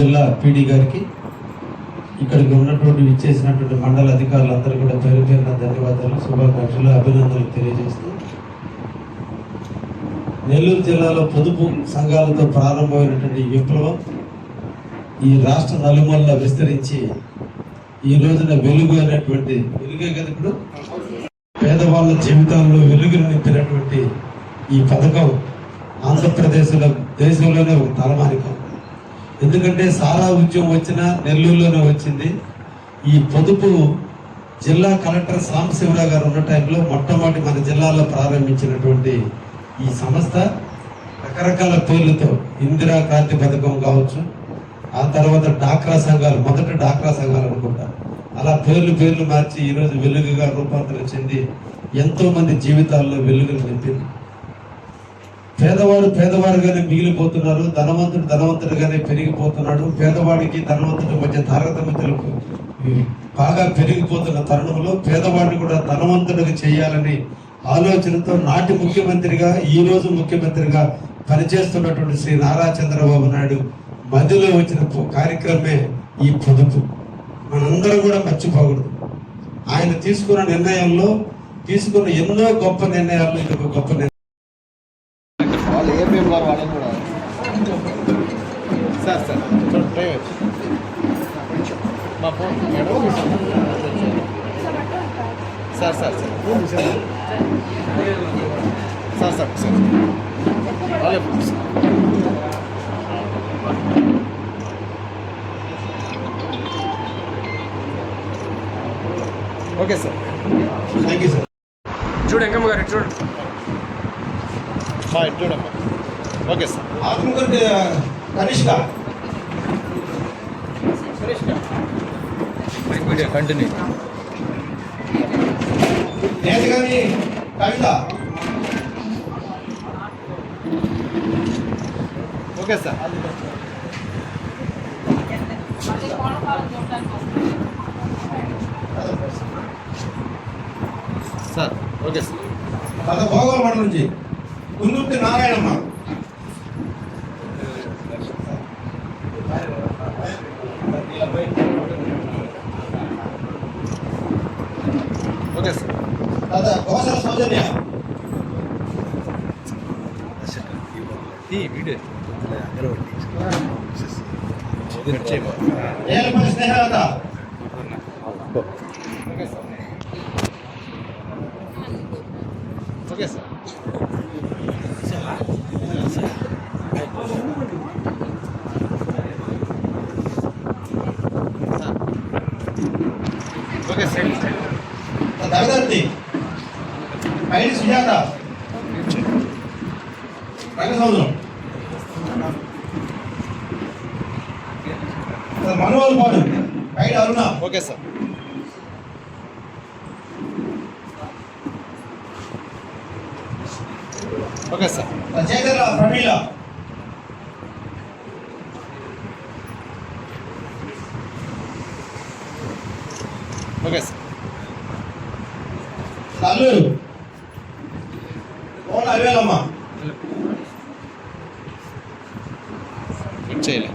జిల్లా పీడీ గారికి ఇక్కడికి ఉన్నటువంటి విచ్చేసినటువంటి మండల అధికారులందరూ కూడా పేరు పేరున ధన్యవాదాలు శుభాకాంక్షలు అభినందనలు తెలియజేస్తూ నెల్లూరు జిల్లాలో పొదుపు సంఘాలతో ప్రారంభమైనటువంటి విప్లవం ఈ రాష్ట్ర నలుమూలలా విస్తరించి ఈ రోజున వెలుగు అనేటువంటి వెలుగే కదా ఇప్పుడు? పేదవాళ్ళ జీవితాల్లో వెలుగును నింపినటువంటి ఈ పథకం ఆంధ్రప్రదేశ్లో దేశంలోనే ఒక తలమానికం. ఎందుకంటే సారా ఉద్యమం వచ్చిన నెల్లూరులోనే వచ్చింది. ఈ పొదుపు జిల్లా కలెక్టర్ సాంబశివరావు గారు ఉన్న టైంలో మొట్టమొదటి మన జిల్లాలో ప్రారంభించినటువంటి ఈ సంస్థ రకరకాల పేర్లతో ఇందిరా క్రాంతి పథకం కావచ్చు ఆ తర్వాత డాక్రా సంఘాలు మొదట డాక్రా సంఘాలు అనుకుంటా. అలా పేర్లు పేర్లు మార్చి ఈరోజు వెలుగుగా రూపాంతరం చెంది ఎంతో మంది జీవితాల్లో వెలుగులు నింపింది. పేదవాడు పేదవాడుగానే మిగిలిపోతున్నారు ధనవంతుడు ధనవంతుడుగానే పెరిగిపోతున్నాడు పేదవాడికి ధనవంతుడి మధ్య తారతమ్యతలు బాగా పెరిగిపోతున్న తరుణంలో పేదవాడిని కూడా ధనవంతుడిగా చేయాలని ఆలోచనతో నాటి ముఖ్యమంత్రిగా ఈ రోజు ముఖ్యమంత్రిగా పనిచేస్తున్నటువంటి శ్రీ నారా చంద్రబాబు నాయుడు మధ్యలో వచ్చిన కార్యక్రమే ఈ పొదుపు. మనందరం కూడా మర్చిపోకూడదు. ఆయన తీసుకున్న నిర్ణయంలో తీసుకున్న ఎన్నో గొప్ప నిర్ణయాల్లో ఇది ఒక గొప్ప సార్ కొంచెం టైం వచ్చింది మా phone madam sir sir sir sir sir sir వాళ్ళే phone sir. Okay sir thank you sir చూడు ఎంకమ్మ గారు ఇటు చూడు మా ఇటు చూడమ్మా okay sir Atmakur Kanishka continue నేత కానీ Kavitha. Okay sir. Sir okay sir. గత భోగోళ మండలం నుంచి. కుందుర్తి నారాయణమ్మ. ಯೋಜನೆ ಸ್ನೇಹದ ಓಕೆ ಸರ್ పైడి సుజాత. రంగసముద్రం మనోహర్ పాడు. Paidi Aruna. Okay sir. Okay sir. చేతల ప్రమీల. Okay sir Alluri. போனாவே இல்லம்மா சரி.